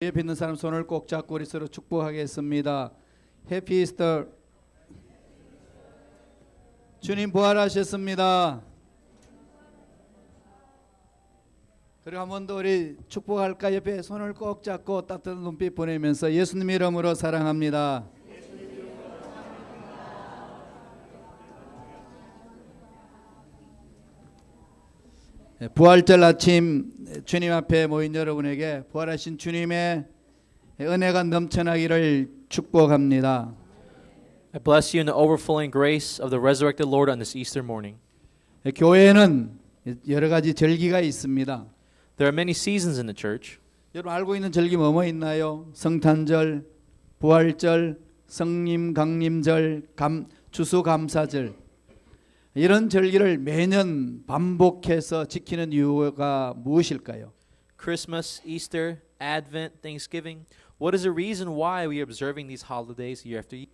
옆에 있는 사람 손을 꼭 잡고 우리 서로 축복하겠습니다. 해피 이스터. 주님 부활하셨습니다. 그리고 한 번 더 우리 축복할까 옆에 손을 꼭 잡고 따뜻한 눈빛 보내면서 예수님 이름으로 사랑합니다. 예, 부활절 아침 주님 앞에 모인 여러분에게 부활하신 주님의 은혜가 넘쳐나기를 축복합니다. I bless you in the overflowing grace of the resurrected Lord on this Easter morning. 예, 교회에는 여러 가지 절기가 있습니다. There are many seasons in the church. 여러분 알고 있는 절기 뭐뭐 있나요? 성탄절, 부활절, 성림 강림절, 감 추수감사절 이런 절기를 매년 반복해서 지키는 이유가 무엇일까요? Christmas, Easter, Advent, Thanksgiving. What is the reason why we are observing these holidays year after year?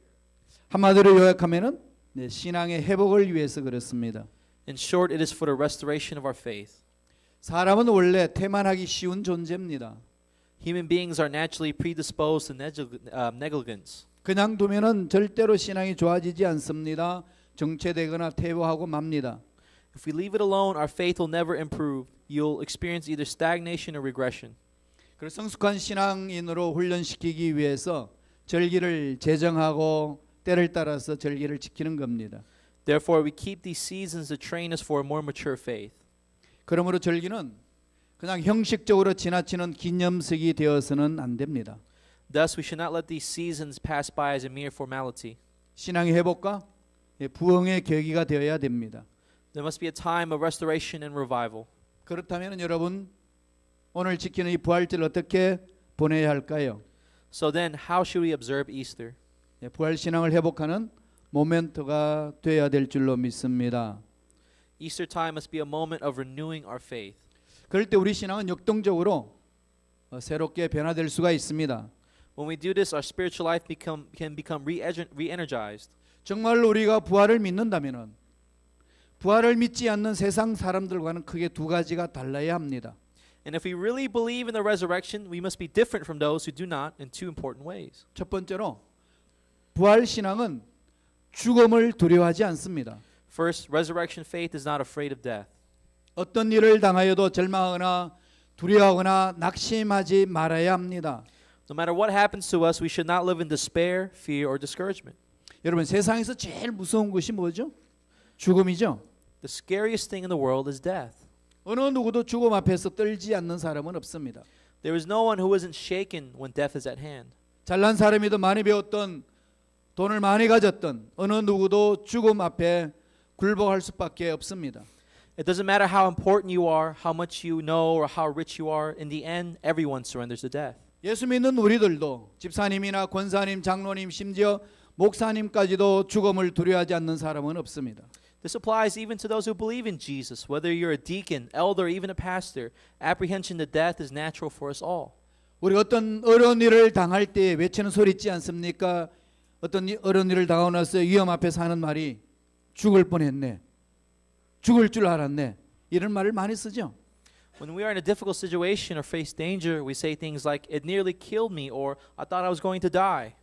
한마디로 요약하면은 네, 신앙의 회복을 위해서 그렇습니다. In short, it is for the restoration of our faith. 사람은 원래 태만하기 쉬운 존재입니다. Human beings are naturally predisposed to neglig- uh, negligence. 그냥 두면은 절대로 신앙이 좋아지지 않습니다. 정체되거나 퇴보하고 맙니다. If we leave it alone, our faith will never improve. You'll experience either stagnation or regression. 그래서 성숙한 신앙인으로 훈련시키기 위해서 절기를 제정하고 때를 따라서 절기를 지키는 겁니다. Therefore, we keep these seasons to train us for a more mature faith. 그러므로 절기는 그냥 형식적으로 지나치는 기념식이 되어서는 안 됩니다. Thus, we should not let these seasons pass by as a mere formality. 신앙의 회복과 예, 부흥의 계기가 되어야 됩니다. There must be a time of restoration and revival. 그렇다면 여러분 오늘 지키는 이 부활절 어떻게 보내야 할까요? So then, how should we observe Easter? 예, 부활 신앙을 회복하는 모멘트가 되어야 될 줄로 믿습니다. Easter time must be a moment of renewing our faith. 그럴 때 우리 신앙은 역동적으로 어, 새롭게 변화될 수가 있습니다. When we do this, our spiritual life become, can become re-ener- re-energized. 정말로 우리가 부활을 믿는다면은 부활을 믿지 않는 세상 사람들과는 크게 두 가지가 달라야 합니다. And if we really believe in the resurrection, we must be different from those who do not in two important ways. 첫 번째로 부활 신앙은 죽음을 두려워하지 않습니다. First, resurrection faith is not afraid of death. 어떤 일을 당하여도 절망하거나 두려워하거나 낙심하지 말아야 합니다. No matter what happens to us, we should not live in despair, fear, or discouragement. 여러분 세상에서 제일 무서운 것이 뭐죠? 죽음이죠. The scariest thing in the world is death. 어느 누구도 죽음 앞에서 떨지 않는 사람은 없습니다. There is no one who isn't shaken when death is at hand. 잘난 사람이든 많이 배웠던 돈을 많이 가졌던 어느 누구도 죽음 앞에 굴복할 수밖에 없습니다. It doesn't matter how important you are, how much you know, or how rich you are. In the end, everyone surrenders to death. 예수 믿는 우리들도 집사님이나 권사님, 장로님, 심지어 목사님까지도 죽음을 두려워하지 않는 사람은 없습니다. This applies even to those who believe in Jesus. Whether you're a deacon, elder, or even a pastor, apprehension to death is natural for us all. 우리 어떤 어려운 일을 당할 때 외치는 소리 있지 않습니까? 어떤 이- 어려운 일을 당하고 나서 위험 앞에서 하는 말이 죽을 뻔했네. 죽을 줄 알았네. 이런 말을 많이 쓰죠. When we are in a difficult situation or face danger, we say things like, It nearly killed me, or I thought I was going to die.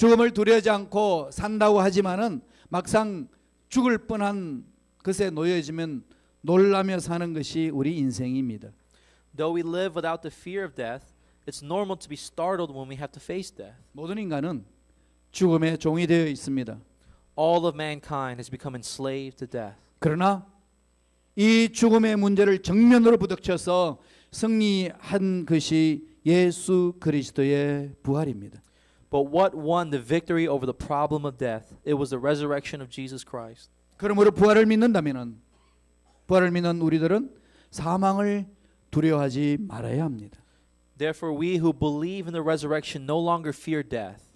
죽음을 두려워하지 않고 산다고 하지만은 막상 죽을 뻔한 것에 놓여지면 놀라며 사는 것이 우리 인생입니다. Though we live without the fear of death, it's normal to be startled when we have to face death. 모든 인간은 죽음의 종이 되어 있습니다. All of mankind has become enslaved to death. 그러나 이 죽음의 문제를 정면으로 부닥쳐서 승리한 것이 예수 그리스도의 부활입니다. But what won the victory over the problem of death? It was the resurrection of Jesus Christ. 그러므로 부활을 믿는다면은 부활을 믿는 우리들은 사망을 두려워하지 말아야 합니다. Therefore, we who believe in the resurrection no longer fear death.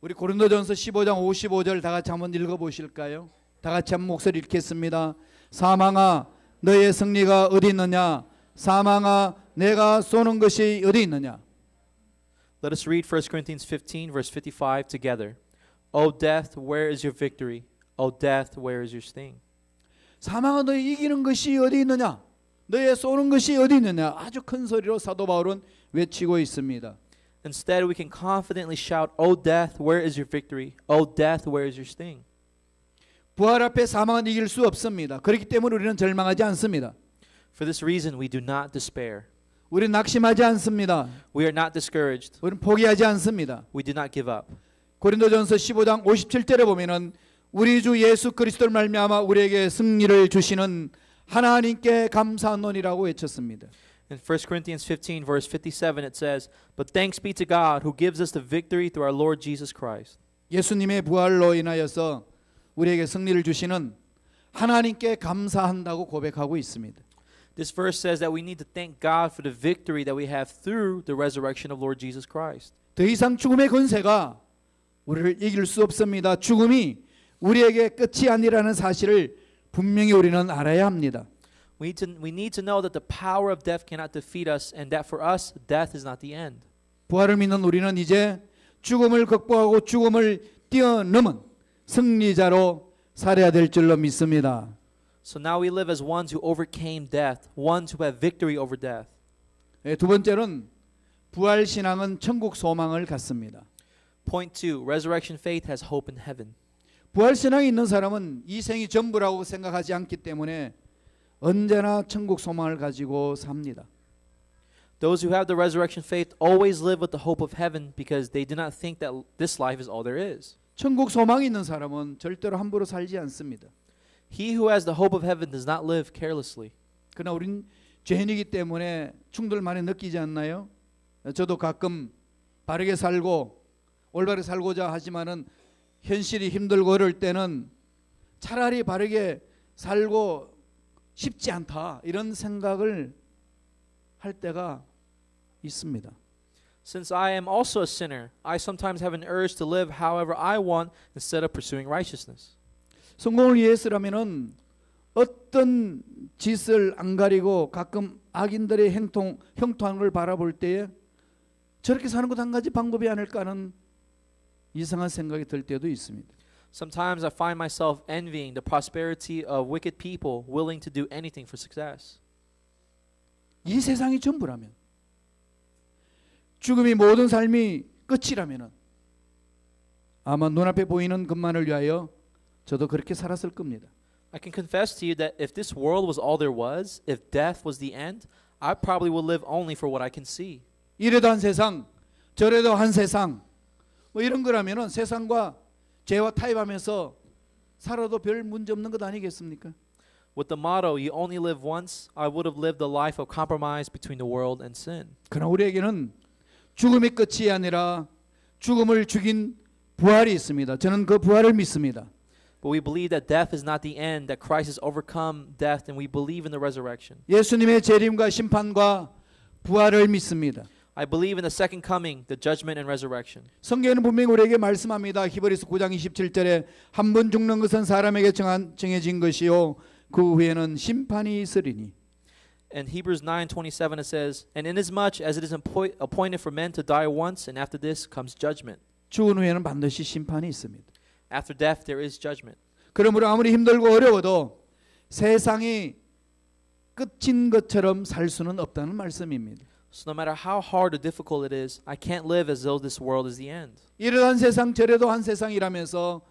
우리 고린도전서 15장 55절 다 같이 한번 읽어 보실까요? 다 같이 한 목소리 읽겠습니다. 사망아 너의 승리가 어디 있느냐? 사망아 내가 쏘는 것이 어디 있느냐? Let us read 1 Corinthians 15, verse 55 together. O death, where is your victory? O death, where is your sting? 사망아 너의 이기는 것이 어디 있느냐? 너의 쏘는 것이 어디 있느냐? 아주 큰 소리로 사도 바울은 외치고 있습니다. Instead, we can confidently shout, O death, where is your victory? O death, where is your sting? 부활 앞에 사망은 이길 수 없습니다. 그렇기 때문에 우리는 절망하지 않습니다. For this reason, we do not despair. 우리는 낙심하지 않습니다. We are not discouraged. 우리는 포기하지 않습니다. We do not give up. 고린도전서 15장 57절에 보면은 우리 주 예수 그리스도를 말미암아 우리에게 승리를 주시는 하나님께 감사하노니라고 외쳤습니다. In 1 Corinthians 15, verse 57, it says, But thanks be to God who gives us the victory through our Lord Jesus Christ. 예수님의 부활로 인하여서 우리에게 승리를 주시는 하나님께 감사한다고 고백하고 있습니다. This verse says that we need to thank God for the victory that we have through the resurrection of Lord Jesus Christ. 더 이상 죽음의 권세가 우리를 이길 수 없습니다. 죽음이 우리에게 끝이 아니라는 사실을 분명히 우리는 알아야 합니다. We need, to, we need to know that the power of death cannot defeat us, and that for us, death is not the end. 부활을 믿는 우리는 이제 죽음을 극복하고 죽음을 뛰어넘은 승리자로 살아야 될 줄로 믿습니다. So now we live as ones who overcame death, ones who have victory over death. 예, 두 번째는 부활 신앙은 천국 소망을 갖습니다. Point two resurrection faith has hope in heaven. 부활 신앙이 있는 사람은 이 생이 전부라고 생각하지 않기 때문에 언제나 천국 소망을 가지고 삽니다. Those who have the resurrection faith always live with the hope of heaven because they do not think that this life is all there is. 천국 소망이 있는 사람은 절대로 함부로 살지 않습니다. He who has the hope of heaven does not live carelessly. 그러나 우린 죄인이기 때문에 충돌 많이 느끼지 않나요? 저도 가끔 바르게 살고 올바르게 살고자 하지만은 현실이 힘들고 어려울 때는 차라리 바르게 살고 싶지 않다 이런 생각을 할 때가 있습니다. Since I am also a sinner, I sometimes have an urge to live however I want instead of pursuing righteousness. 성공을 위해서라면은 어떤 짓을 안 가리고 가끔 악인들의 행동 형통하는 걸 바라볼 때에 저렇게 사는 것한 가지 방법이 아닐까 하는 이상한 생각이 들 때도 있습니다. Sometimes I find myself envying the prosperity of wicked people willing to do anything for success. 이 세상이 전부라면 죽음이 모든 삶이 끝이라면은 아마 눈앞에 보이는 것만을 위하여 저도 그렇게 살았을 겁니다. I can confess to you that if this world was all there was, if death was the end, I probably would live only for what I can see. 이래도 한 세상, 저래도 한 세상, 뭐 이런 거라면은 세상과 죄와 타협하면서 살아도 별 문제 없는 것 아니겠습니까? With the motto, you only live once, I would have lived a life of compromise between the world and sin. 그러나 우리에게는 죽음의 끝이 아니라 죽음을 죽인 부활이 있습니다. 저는 그 부활을 믿습니다. But we believe that death is not the end, that Christ has overcome death, and we believe in the resurrection. 예수님의 재림과 심판과 부활을 믿습니다. I believe in the second coming, the judgment and resurrection. 성경에는 분명히 우리에게 말씀합니다. 히브리서 9장 27절에 한 번 죽는 것은 사람에게 정한, 정해진 것이요 그 후에는 심판이 있으리니 In Hebrews 9:27 it says, "And inasmuch as it is appoint- appointed for men to die once, and after this comes judgment. 죽은 후에는 반드시 심판이 있습니다. After death there is judgment." 그러므로 아무리 힘들고 어려워도 세상이 끝인 것처럼 살 수는 없다는 말씀입니다. So no matter how hard or difficult it is, I can't live as though this world is the end. 이러한 세상 저래도 한 세상이라면서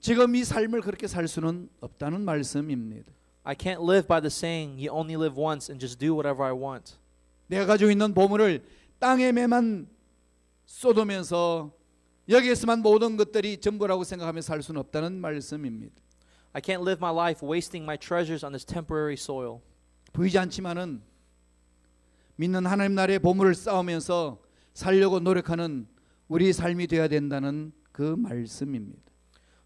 지금 이 삶을 그렇게 살 수는 없다는 말씀입니다. I can't live by the saying, "You only live once and just do whatever I want." 내가 가지고 있는 보물을 땅에 매만 쏟으면서 여기에서만 모든 것들이 전부라고 생각하며 살 수는 없다는 말씀입니다. I can't live my life wasting my treasures on this temporary soil. 보이지 않지만은 믿는 하나님 나라의 보물을 쌓으면서 살려고 노력하는 우리 삶이 되어야 된다는 그 말씀입니다.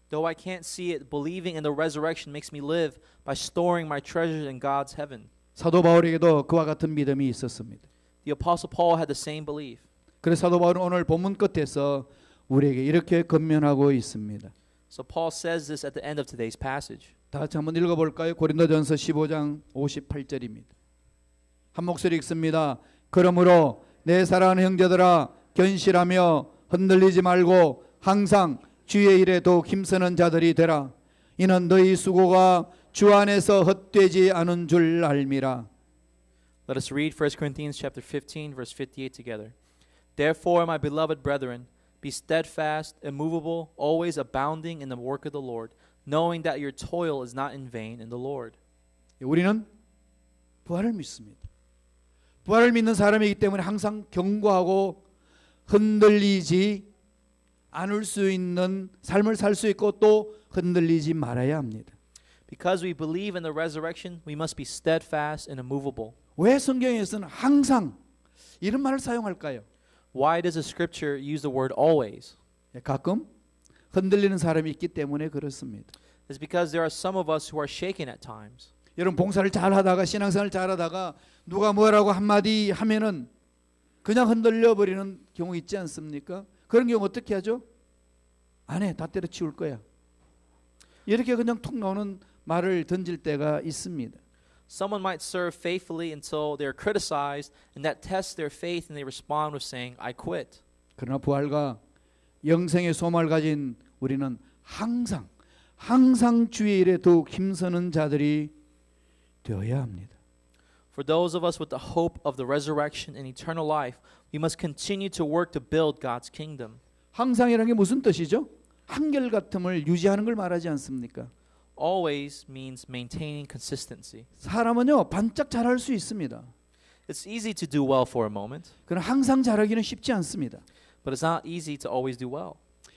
Though I can't see it, believing in the resurrection makes me live by storing my treasures in God's heaven. 사도 바울에게도 그와 같은 믿음이 있었습니다. The apostle Paul had the same belief. 그래서 사도 바울은 오늘 본문 끝에서 우리에게 이렇게 건면하고 있습니다. So Paul says this at the end of today's passage. 다 같이 한번 읽어 볼까요? 고린도전서 15장 58절입니다. 한 목소리 읽습니다. 그러므로 내 사랑하는 형제들아 견실하며 흔들리지 말고 항상 주의 일에 더욱 힘쓰는 자들이 되라. 이는 너희 수고가 주 안에서 헛되지 않은 줄 알미라. Let us read 1 Corinthians chapter 15 verse 58 together. Therefore, my beloved brethren, be steadfast, immovable, always abounding in the work of the Lord, knowing that your toil is not in vain in the Lord. 우리는 부활을 믿습니다. 부활을 믿는 사람이기 때문에 항상 경고하고 흔들리지 않을 수 있는 삶을 살 수 있고 또 흔들리지 말아야 합니다. Because we believe in the resurrection, we must be steadfast and immovable. 왜 성경에서는 항상 이런 말을 사용할까요? Why does the scripture use the word always? 예, 가끔 흔들리는 사람이 있기 때문에 그렇습니다. It's because there are some of us who are shaken at times. 여러분 봉사를 잘 하다가 신앙생활 잘 하다가 누가 뭐라고 한마디 하면은 그냥 흔들려 버리는 경우 있지 않습니까? 그런 경우 어떻게 하죠? 안 해. 다 때려치울 거야. 이렇게 그냥 툭 나오는 말을 던질 때가 있습니다. Someone might serve faithfully until they're criticized, and that tests their faith, and they respond with saying, I quit. 그러나 부활과 영생의 소망을 가진 우리는 항상 항상 주의 일에 더욱 힘쓰는 자들이 되어야 합니다. For those of us with the hope of the resurrection and eternal life, we must continue to work to build God's kingdom. 항상이라는 게 무슨 뜻이죠? 한결같음을 유지하는 걸 말하지 않습니까? Always means maintaining consistency. 사람은요 반짝 잘할 수 있습니다. It's easy to do well for a moment, 그러나 항상 잘하기는 쉽지 않습니다. but it's not easy to always do well.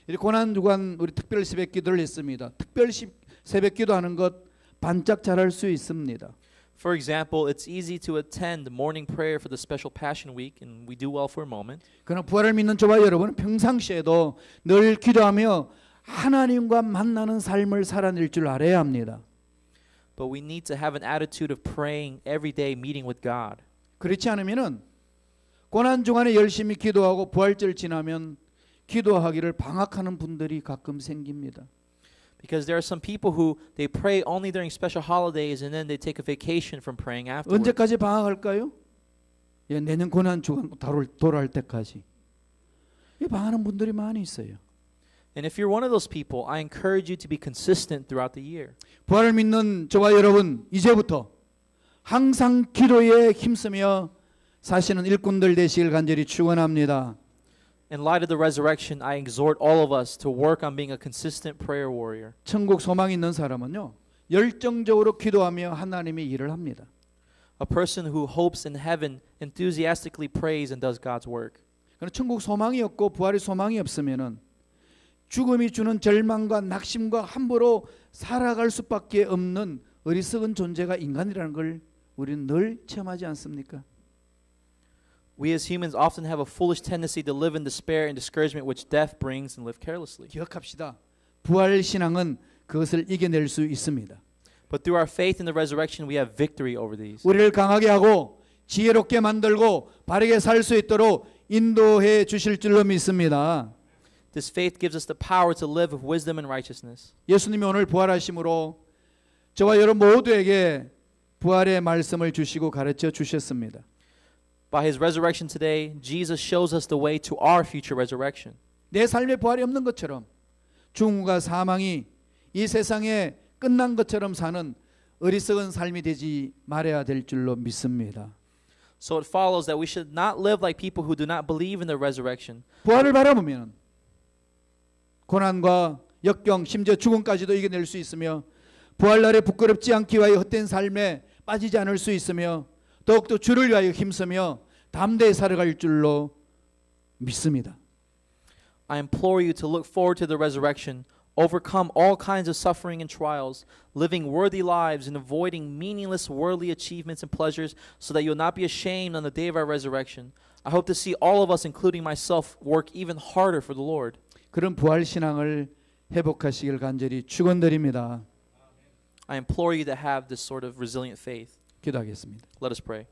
이 고난 주간 우리 특별 새벽 기도를 했습니다. 특별 시- 새벽 기도하는 것 반짝 잘할 수 있습니다. For example, it's easy to attend morning prayer for the special Passion Week, and we do well for a moment. 그러나 부활을 믿는 저와 여러분은 평상시에도 늘 기도하며 하나님과 만나는 삶을 살아낼 줄 알아야 합니다. But we need to have an attitude of praying every day, meeting with God. 그렇지 않으면은 고난 중간에 열심히 기도하고 부활절 지나면 기도하기를 방학하는 분들이 가끔 생깁니다. Because there are some people who they pray only during special holidays and then they take a vacation from praying afterwards. 언제까지 방학할까요? 예, 내년 고난 주간 돌아올, 돌아올 때까지. 이 방하는 분들이 많이 있어요. And if you're one of those people, I encourage you to be consistent throughout the year. 부활을 믿는 저와 여러분 이제부터 항상 기도에 힘쓰며 사시는 일꾼들 되시길 간절히 축원합니다. In light of the resurrection, I exhort all of us to work on being a consistent prayer warrior. 천국 소망 있는 사람은요 열정적으로 기도하며 하나님의 일을 합니다. A person who hopes in heaven enthusiastically prays and does God's work. 그러나 천국 소망이 없고 부활의 소망이 없으면은 죽음이 주는 절망과 낙심과 함부로 살아갈 수밖에 없는 어리석은 존재가 인간이라는 걸 우리는 늘 체험하지 않습니까? We as humans often have a foolish tendency to live in despair and discouragement which death brings and live carelessly. 기억합시다. 부활 신앙은 그것을 이겨낼 수 있습니다. But through our faith in the resurrection, we have victory over these. 우리를 강하게 하고 지혜롭게 만들고 바르게 살 수 있도록 인도해 주실 줄로 믿습니다. This faith gives us the power to live with wisdom and righteousness. 예수님이 오늘 부활하심으로 저와 여러분 모두에게 부활의 말씀을 주시고 가르쳐 주셨습니다. By his resurrection today, Jesus shows us the way to our future resurrection. 내 삶에 부활이 없는 것처럼 죽음과 사망이 이 세상에 끝난 것처럼 사는 어리석은 삶이 되지 말아야 될 줄로 믿습니다. So it follows that we should not live like people who do not believe in the resurrection, 부활을 바라보면 고난과 역경 심지어 죽음까지도 이겨낼 수 있으며 부활날에 부끄럽지 않기 위하여 헛된 삶에 빠지지 않을 수 있으며 더욱더 주를 위하여 힘쓰며 담대히 살아갈 줄로 믿습니다. I implore you to look forward to the resurrection, overcome all kinds of suffering and trials, living worthy lives and avoiding meaningless worldly achievements and pleasures, so that you'll not be ashamed on the day of our resurrection. I hope to see all of us, including myself, work even harder for the Lord. 그런 부활 신앙을 회복하시길 간절히 축원드립니다. I implore you to have this sort of resilient faith. 기도하겠습니다. Let us pray.